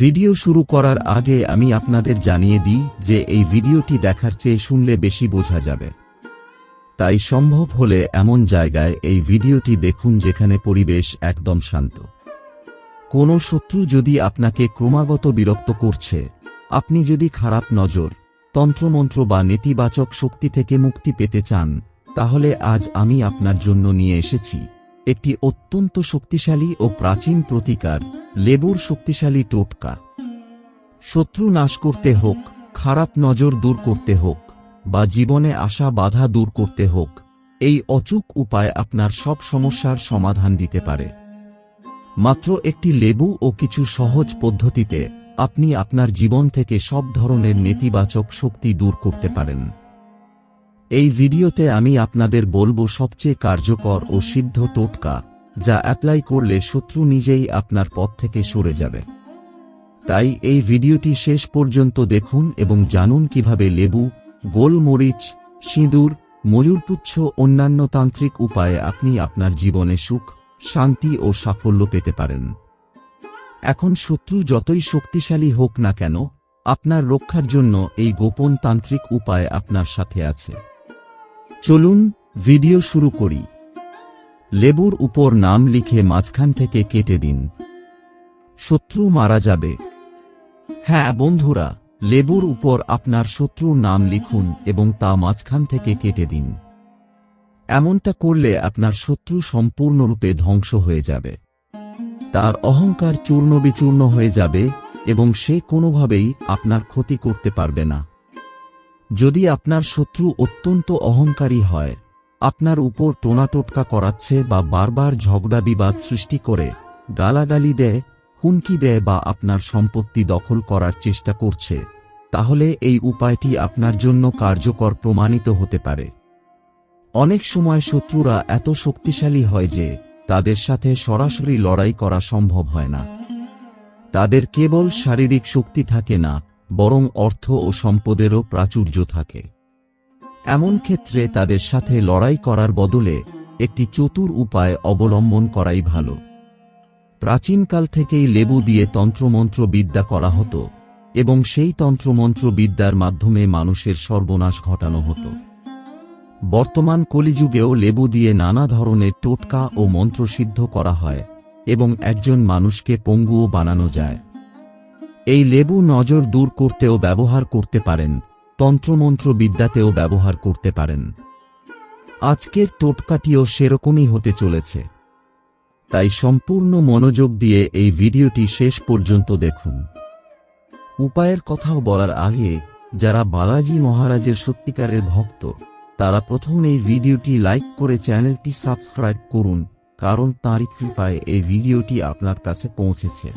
Video শুরু করার আগে আমি আপনাদের জানিয়ে দিই যে এই ভিডিওটি দেখার চেয়ে শুনলে বেশি বোঝা যাবে। তাই সম্ভব হলে এমন জায়গায় এই ভিডিওটি দেখুন যেখানে পরিবেশ একদম শান্ত। কোনো শত্রু যদি আপনাকে ক্রমাগত বিরক্ত করছে, আপনি যদি খারাপ নজর, তন্ত্রমন্ত্র বা নেতিবাচক শক্তি থেকে মুক্তি পেতে চান, তাহলে আজ আমি আপনার জন্য নিয়ে এসেছি একটি অত্যন্ত শক্তিশালী ও প্রাচীন প্রতিকার লেবুর শক্তিশালী টোটকা। শত্রু নাশ করতে হোক, খারাপ নজর দূর করতে হোক, বা জীবনে আসা বাধা দূর করতে হোক, এই অচুক উপায় আপনার সব সমস্যার সমাধান দিতে পারে। মাত্র একটি লেবু ও কিছু সহজ পদ্ধতিতে আপনি আপনার জীবন থেকে সব ধরনের নেতিবাচক শক্তি দূর করতে পারেন। এই ভিডিওতে আমি আপনাদের বলব সবচেয়ে কার্যকর ও সিদ্ধ টোটকা। যা অ্যাপ্লাই করলে শত্রু নিজেই আপনার পথ থেকে সরে যাবে। তাই এই ভিডিওটি শেষ পর্যন্ত দেখুন এবং জানুন কীভাবে লেবু, গোলমরিচ, সিঁদুর ময়ূরপুচ্ছ অন্যান্য তান্ত্রিক উপায়ে আপনি আপনার জীবনে সুখ, শান্তি ও সাফল্য পেতে পারেন। এখন শত্রু যতই শক্তিশালী হোক না কেন, আপনার রক্ষার জন্য এই গোপন তান্ত্রিক উপায় আপনার সাথে আছে। চলুন, ভিডিও শুরু করি। লেবুর উপর নাম লিখে মাঝখান থেকে কেটে দিন। শত্রু মারা যাবে। হ্যাঁ বন্ধুরা, লেবুর উপর আপনার শত্রুর নাম লিখুন এবং তা মাঝখান থেকে কেটে দিন। এমনটা করলে আপনার শত্রু সম্পূর্ণরূপে ধ্বংস হয়ে যাবে। তার অহংকার চূর্ণ বিচূর্ণ হয়ে যাবে এবং সে কোনোভাবেই আপনার ক্ষতি করতে পারবে না। যদি আপনার শত্রু অত্যন্ত অহংকারী হয় আপনার উপর টোনাটোটকা করাচ্ছে বা বারবার ঝগড়া বিবাদ সৃষ্টি করে, গালাগালি দেয়, হুমকি দেয় বা আপনার সম্পত্তি দখল করার চেষ্টা করছে, তাহলে এই উপায়টি আপনার জন্য কার্যকর প্রমাণিত হতে পারে। অনেক সময় শত্রুরা এত শক্তিশালী হয় যে, তাদের সাথে সরাসরি লড়াই করা সম্ভব হয় না। তাদের কেবল শারীরিক শক্তি থাকে না, বরং অর্থ ও সম্পদেরও প্রাচুর্য থাকে। এমন ক্ষেত্রে তাদের সাথে লড়াই করার বদলে একটি চতুর উপায় অবলম্বন করাই ভালো। প্রাচীনকাল থেকেই লেবু দিয়ে তন্ত্রমন্ত্র বিদ্যা করা হতো এবং সেই তন্ত্রমন্ত্র বিদ্যার মাধ্যমে মানুষের সর্বনাশ ঘটানো হতো। বর্তমান কলিযুগেও লেবু দিয়ে নানা ধরনের টোটকা ও মন্ত্র সিদ্ধ করা হয় এবং একজন মানুষকে পঙ্গুও বানানো যায়। এই লেবু নজর দূর করতেও ব্যবহার করতে পারেন। তন্ত্রমন্ত্র বিদ্যাতেও ব্যবহার করতে পারেন। আজকের টোটকাটিও সেরকমই হতে চলেছে। তাই সম্পূর্ণ মনোযোগ দিয়ে এই ভিডিওটি শেষ পর্যন্ত দেখুন। উপায়ের কথাও বলার আগে, যারা বালাজি মহারাজের সত্যিকারের ভক্ত, তারা প্রথম এই ভিডিওটি লাইক করে চ্যানেলটি সাবস্ক্রাইব করুন, কারণ তাঁরই কৃপায় এই ভিডিওটি আপনার কাছে পৌঁছেছে।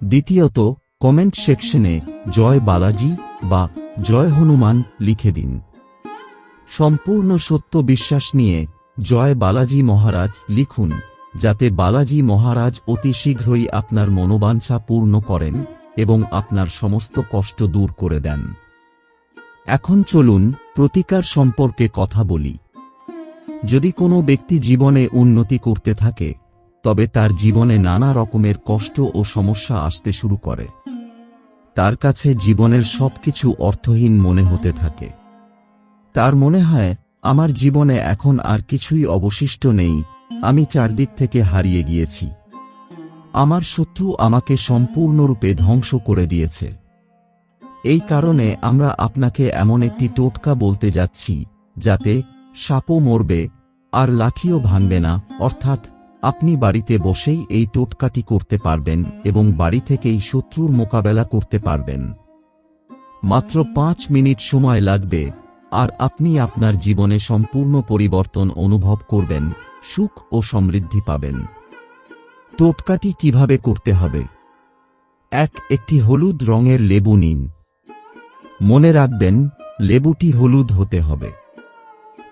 দ্বিতীয়ত কমেন্ট সেকশনে জয় বালাজি বা জয় হনুমান লিখে দিন। সম্পূর্ণ সত্য বিশ্বাস নিয়ে জয় বালাজি মহারাজ লিখুন, যাতে বালাজি মহারাজ অতি শীঘ্রই আপনার মনোবাঞ্ছা পূর্ণ করেন এবং আপনার সমস্ত কষ্ট দূর করে দেন। এখন চলুন প্রতিকার সম্পর্কে কথা বলি। যদি কোনো ব্যক্তি জীবনে উন্নতি করতে থাকে, তবে তার জীবনে নানা রকমের কষ্ট ও সমস্যা আসতে শুরু করে। তার কাছে জীবনের সবকিছু অর্থহীন মনে হতে থাকে। তার মনে হয়, আমার জীবনে এখন আর কিছুই অবশিষ্ট নেই, আমি চারদিক থেকে হারিয়ে গিয়েছি। আমার শত্রু আমাকে সম্পূর্ণরূপে ধ্বংস করে দিয়েছে। এই কারণে আমরা আপনাকে এমন একটি টোটকা বলতে যাচ্ছি, যাতে সাপও মরবে, আর লাঠিও ভাঙবে না, অর্থাৎ আপনি বাড়িতে বসেই এই টোটকাটি করতে পারবেন এবং বাড়ি থেকেই শত্রুর মোকাবেলা করতে পারবেন। মাত্র পাঁচ মিনিট সময় লাগবে, আর আপনি আপনার জীবনে সম্পূর্ণ পরিবর্তন অনুভব করবেন, সুখ ও সমৃদ্ধি পাবেন। টোটকাটি কীভাবে করতে হবে? এক, একটি হলুদ রঙের লেবু নিন। মনে রাখবেন, লেবুটি হলুদ হতে হবে।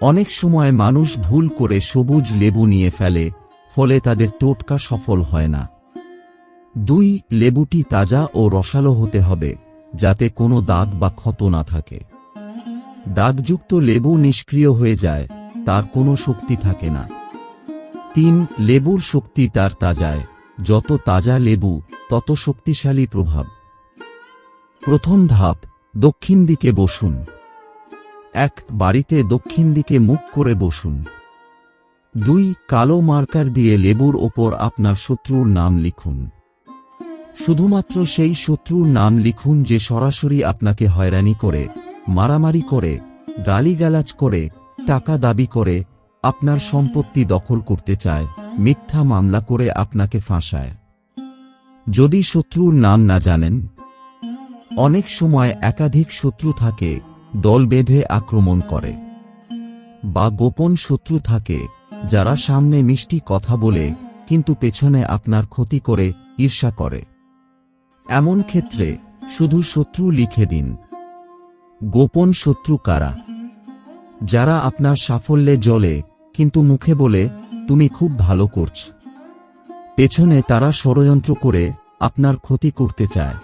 অনেক সময় মানুষ ভুল করে সবুজ লেবু নিয়ে ফেলে ফলে তাদের টোটকা সফল হয় না। দুই, লেবুটি তাজা ও রসালো হতে হবে, যাতে কোনো দাগ বা ক্ষত না থাকে। দাগযুক্ত লেবু নিষ্ক্রিয় হয়ে যায়, তার কোনো শক্তি থাকে না। তিন, লেবুর শক্তি তার তাজায়, যত তাজা লেবু, তত শক্তিশালী প্রভাব। প্রথম ধাপ, দক্ষিণ দিকে বসুন। এক, বাড়িতে দক্ষিণ দিকে মুখ করে বসুন। দুই কালো মার্কার দিয়ে লেবুর ওপর আপনার শত্রুর নাম লিখুন। শুধুমাত্র সেই শত্রুর নাম লিখুন যে সরাসরি আপনাকে হয়রানি করে, মারামারি করে, গালিগালাজ করে, টাকা দাবি করে, আপনার সম্পত্তি দখল করতে চায়, মিথ্যা মামলা করে আপনাকে ফাঁসায়। যদি শত্রুর নাম না জানেন, অনেক সময় একাধিক শত্রু থাকে, দল বেঁধে আক্রমণ করে। বা গোপন শত্রু থাকে যারা সামনে মিষ্টি কথা বলে, কিন্তু পেছনে আপনার ক্ষতি করে, ঈর্ষা করে। এমন ক্ষেত্রে, শুধু শত্রু লিখে দিন। গোপন শত্রু কারা? যারা আপনার সাফল্যে জ্বলে, কিন্তু মুখে বলে, তুমি খুব ভালো করছ। পেছনে তারা ষড়যন্ত্র করে, আপনার ক্ষতি করতে চায়।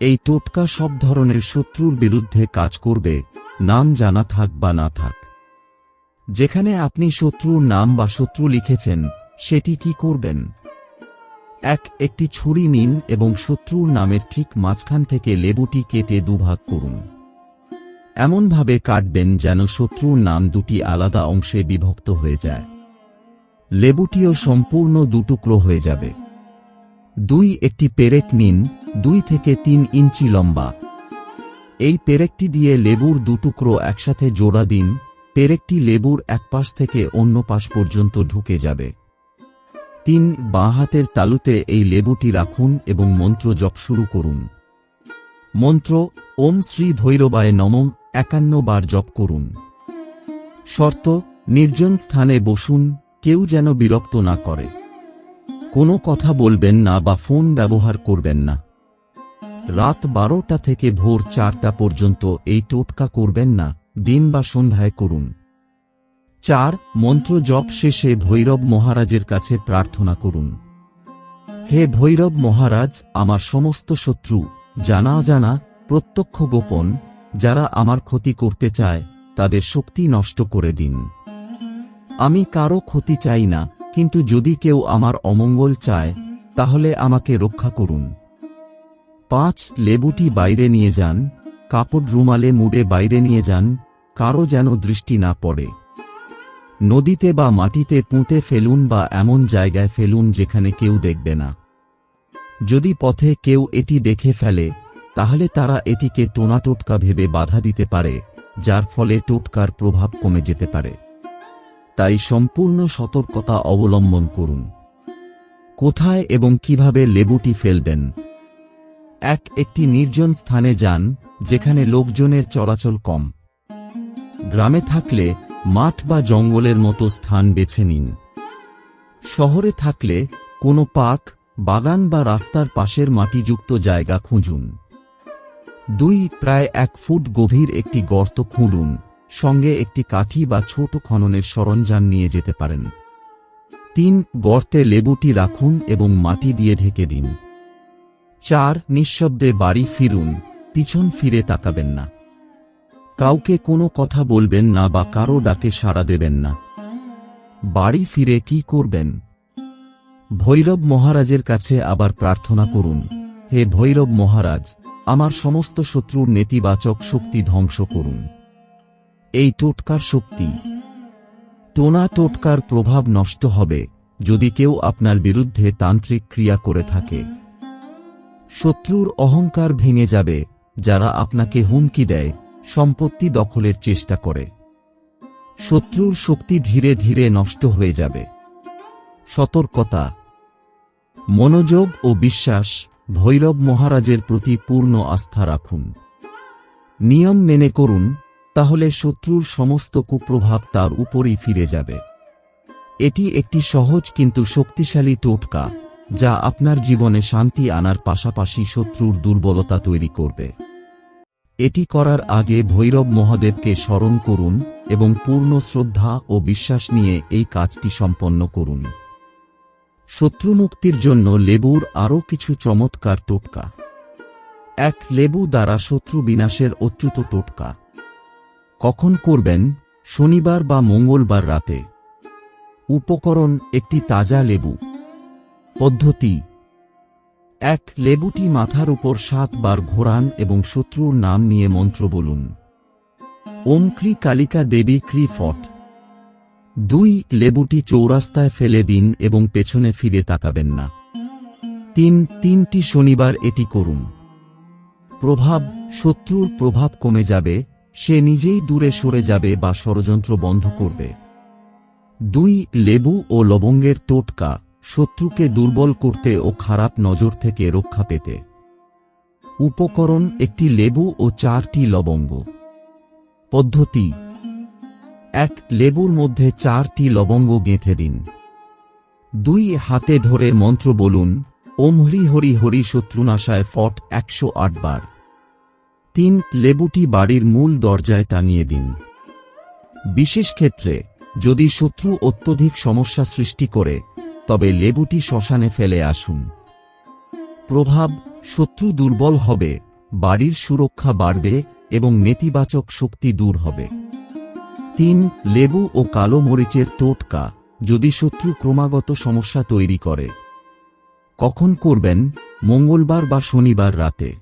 এই টোটকা সব ধরনের শত্রুর বিরুদ্ধে কাজ করবে, নাম জানা থাক বা না থাক। যেখানে আপনি শত্রুর নাম বা শত্রু লিখেছেন, সেটি কি করবেন? এক, একটি ছুরি নিন এবং শত্রুর নামের ঠিক মাঝখান থেকে লেবুটি কেটে দুভাগ করুন। এমনভাবে কাটবেন যেন শত্রুর নাম দুটি আলাদা অংশে বিভক্ত হয়ে যায়। লেবুটিও সম্পূর্ণ দুটুকরো হয়ে যাবে। দুই, একটি পেরেক নিন, দুই থেকে তিন ইঞ্চি লম্বা। এই পেরেকটি দিয়ে লেবুর দুটুকরো একসাথে জোড়া দিন পেরেকটি লেবুর এক পাশ থেকে অন্য পাশ পর্যন্ত ঢুকে যাবে। তিন, বাঁ হাতের তালুতে এই লেবুটি রাখুন এবং মন্ত্র জপ শুরু করুন। মন্ত্র, ওম শ্রী ভৈরবায় নমঃ, একান্ন বার জপ করুন। শর্ত, নির্জন স্থানে বসুন, কেউ যেন বিরক্ত না করে। কোনো কথা বলবেন না বা ফোন ব্যবহার করবেন না। রাত বারোটা থেকে ভোর চারটা পর্যন্ত এই টোটকা করবেন না। দিন বা সন্ধ্যায় করুন। চার, মন্ত্র জপ শেষে ভৈরব মহারাজের কাছে প্রার্থনা করুন। হে ভৈরব মহারাজ, আমার সমস্ত শত্রু, জানা অজানা, প্রত্যক্ষ গোপন, যারা আমার ক্ষতি করতে চায়, তাদের শক্তি নষ্ট করে দিন। আমি কারও ক্ষতি চাই না, কিন্তু যদি কেউ আমার অমঙ্গল চায়, তাহলে আমাকে রক্ষা করুন। পাঁচ, লেবুটি বাইরে নিয়ে যান কাপড় রুমালে মুড়ে বাইরে নিয়ে যান, কারও যেন দৃষ্টি না পড়ে। নদীতে বা মাটিতে পুঁতে ফেলুন বা এমন জায়গায় ফেলুন যেখানে কেউ দেখবে না। যদি পথে কেউ এটি দেখে ফেলে, তাহলে তারা এটিকে টোনা টোটকা ভেবে বাধা দিতে পারে, যার ফলে টোটকার প্রভাব কমে যেতে পারে। তাই সম্পূর্ণ সতর্কতা অবলম্বন করুন। কোথায় এবং কীভাবে লেবুটি ফেলবেন? এক একটি নির্জন স্থানে যান, যেখানে লোকজনের চলাচল কম। গ্রামে থাকলে মাঠ বা জঙ্গলের মতো স্থান বেছে নিন। শহরে থাকলে কোনো পার্ক, বাগান বা রাস্তার পাশের মাটিযুক্ত জায়গা খুঁজুন। দুই, প্রায় এক ফুট গভীর একটি গর্ত খুঁড়ুন, সঙ্গে একটি কাঠি বা ছোট খননের সরঞ্জাম নিয়ে যেতে পারেন। তিন, গর্তে লেবুটি রাখুন এবং মাটি দিয়ে ঢেকে দিন। চার নিঃশব্দে বাড়ি ফিরুন, পিছন ফিরে তাকাবেন না। কাউকে কোনো কথা বলবেন না বা কারও ডাকে সাড়া দেবেন না। বাড়ি ফিরে কি করবেন? ভৈরব মহারাজের কাছে আবার প্রার্থনা করুন, হে ভৈরব মহারাজ, আমার সমস্ত শত্রুর নেতিবাচক শক্তি ধ্বংস করুন। এই টোটকার শক্তি। টোনা টোটকার প্রভাব নষ্ট হবে, যদি কেউ আপনার বিরুদ্ধে তান্ত্রিক ক্রিয়া করে থাকে। শত্রুর অহংকার ভেঙে যাবে, যারা আপনাকে হুমকি দেয়, সম্পত্তি দখলের চেষ্টা করে। শত্রুর শক্তি ধীরে ধীরে নষ্ট হয়ে যাবে। সতর্কতা। মনোযোগ ও বিশ্বাস ভৈরব মহারাজের প্রতি পূর্ণ আস্থা রাখুন। নিয়ম মেনে করুন, তাহলে শত্রুর সমস্ত কুপ্রভাব তার উপরই ফিরে যাবে। এটি একটি সহজ কিন্তু শক্তিশালী টোটকা। যা আপনার জীবনে শান্তি আনার পাশাপাশি শত্রুর দুর্বলতা তৈরি করবে। এটি করার আগে ভৈরব মহাদেবকে স্মরণ করুন এবং পূর্ণ শ্রদ্ধা ও বিশ্বাস নিয়ে এই কাজটি সম্পন্ন করুন। শত্রুমুক্তির জন্য লেবুর আরও কিছু চমৎকার টোটকা। এক লেবু দ্বারা শত্রু বিনাশের অচ্যুত টোটকা। কখন করবেন? শনিবার বা মঙ্গলবার রাতে। উপকরণ, একটি তাজা লেবু। পদ্ধতি। এক, লেবুটি মাথার উপর সাতবার ঘোরান এবং শত্রুর নাম নিয়ে মন্ত্র বলুন। ওম ক্রি কালিকা দেবী ক্রি ফট। দুই, লেবুটি চৌরাস্তায় ফেলে দিন এবং পেছনে ফিরে তাকাবেন না। তিন, তিনটি শনিবার এটি করুন। প্রভাব, শত্রুর প্রভাব কমে যাবে, সে নিজেই দূরে সরে যাবে বা ষড়যন্ত্র বন্ধ করবে। দুই, লেবু ও লবঙ্গের টোটকা। শত্রুকে দুর্বল করতে ও খারাপ নজর থেকে রক্ষা পেতে। উপকরণ একটি লেবু ও চারটি লবঙ্গ। পদ্ধতি, এক, লেবুর মধ্যে চারটি লবঙ্গ গেঁথে দিন। দুই, হাতে ধরে মন্ত্র বলুন, ওম হরি হরি হরি শত্রুনাশায় ফট একশো বার। তিন, লেবুটি বাড়ির মূল দরজায় টানিয়ে দিন। বিশেষ ক্ষেত্রে, যদি শত্রু অত্যধিক সমস্যা সৃষ্টি করে তবে লেবুটি শ্মশানে ফেলে আসুন। প্রভাব শত্রু দুর্বল হবে, বাড়ির সুরক্ষা বাড়বে এবং নেতিবাচক শক্তি দূর হবে। তিন, লেবু ও কালো মরিচের টোটকা যদি শত্রু ক্রমাগত সমস্যা তৈরি করে। কখন করবেন? মঙ্গলবার বা শনিবার রাতে।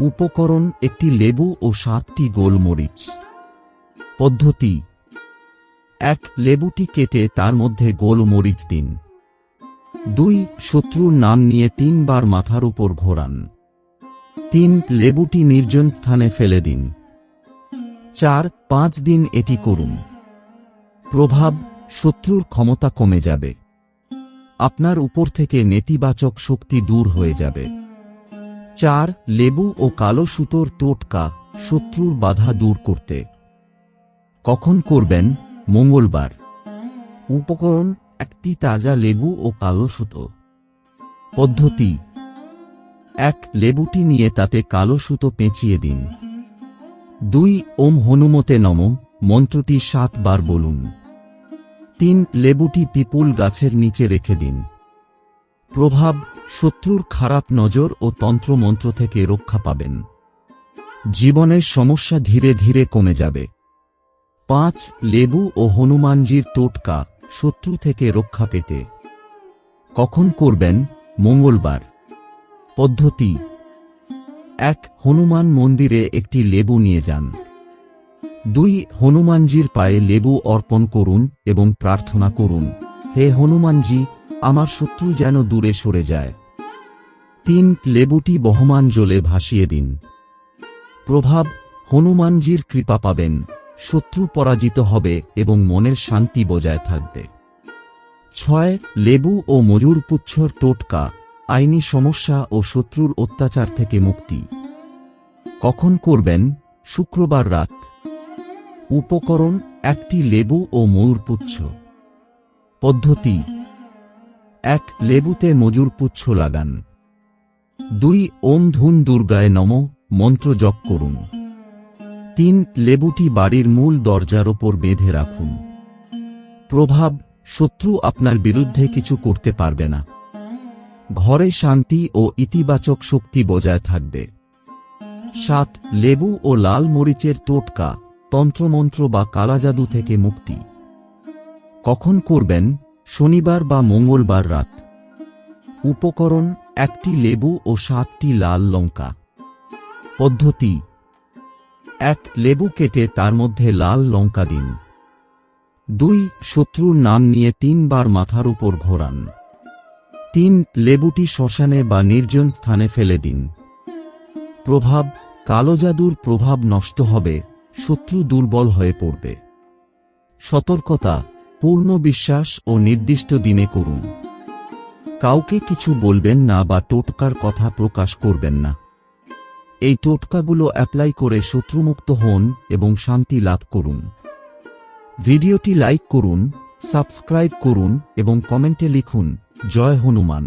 উপকরণ একটি লেবু ও সাতটি গোলমরিচ। পদ্ধতি এক লেবুটি কেটে তার মধ্যে গোলমরিচ দিন। দুই শত্রুর নাম নিয়ে তিনবার মাথার উপর ঘোরান। তিন লেবুটি নির্জন স্থানে ফেলে দিন। চার, পাঁচ দিন এটি করুন। প্রভাব, শত্রুর ক্ষমতা কমে যাবে। আপনার উপর থেকে নেতিবাচক শক্তি দূর হয়ে যাবে। চার, লেবু ও কালো সুতোর টোটকা শত্রুর বাধা দূর করতে। কখন করবেন? মঙ্গলবার। উপকরণ একটি তাজা লেবু ও কালো সুতো। পদ্ধতি, এক লেবুটি নিয়ে তাতে কালো সুতো পেঁচিয়ে দিন। দুই, ওম হনুমতে নম, মন্ত্রটি সাতবার বলুন। তিন, লেবুটি পিপুল গাছের নিচে রেখে দিন। প্রভাব, শত্রুর খারাপ নজর ও তন্ত্রমন্ত্র থেকে রক্ষা পাবেন। জীবনের সমস্যা ধীরে ধীরে কমে যাবে। পাঁচ লেবু ও হনুমানজির টোটকা শত্রু থেকে রক্ষা পেতে। কখন করবেন? মঙ্গলবার। পদ্ধতি। এক, হনুমান মন্দিরে একটি লেবু নিয়ে যান। দুই, হনুমানজির পায়ে লেবু অর্পণ করুন এবং প্রার্থনা করুন, হে হনুমানজি, আমার শত্রু যেন দূরে সরে যায়। তিন, লেবুটি বহমান জলে ভাসিয়ে দিন। প্রভাব, হনুমানজির কৃপা পাবেন। শত্রু পরাজিত হবে এবং মনের শান্তি বজায় থাকবে। ছয়, লেবু ও মজুর পুচ্ছর টোটকা, আইনি সমস্যা ও শত্রুর অত্যাচার থেকে মুক্তি। কখন করবেন? শুক্রবার রাত। উপকরণ, একটি লেবু ও ময়ূরপুচ্ছ পদ্ধতি, এক, লেবুতে মজুরপুচ্ছ লাগান। দুই, ওম ধুন দুর্গায় নম, মন্ত্র জপ করুন। তিন লেবুটি বাড়ির মূল দরজার ওপর বেঁধে রাখুন। প্রভাব, শত্রু আপনার বিরুদ্ধে কিছু করতে পারবে না। ঘরে শান্তি ও ইতিবাচক শক্তি বজায় থাকবে। সাত, লেবু ও লাল মরিচের টোটকা, তন্ত্রমন্ত্র বা কালাজাদু থেকে মুক্তি। কখন করবেন? শনিবার বা মঙ্গলবার রাত। উপকরণ, একটি লেবু ও সাতটি লাল লঙ্কা। পদ্ধতি এক লেবু কেটে তার মধ্যে লাল লঙ্কা দিন। দুই শত্রুর নাম নিয়ে তিনবার মাথার উপর ঘোরান। তিন লেবুটি শ্মশানে বা নির্জন স্থানে ফেলে দিন। প্রভাব, কালো জাদুর প্রভাব নষ্ট হবে, শত্রু দুর্বল হয়ে পড়বে। সতর্কতা, পূর্ণ বিশ্বাস ও নির্দিষ্ট দিনে করুন। কাউকে কিছু বলবেন না বা টোটকার কথা প্রকাশ করবেন না। এই টোটকাগুলো অ্যাপ্লাই করে শত্রুমুক্ত হন এবং শান্তি লাভ করুন। ভিডিওটি লাইক করুন, সাবস্ক্রাইব করুন এবং কমেন্টে লিখুন, জয় হনুমান।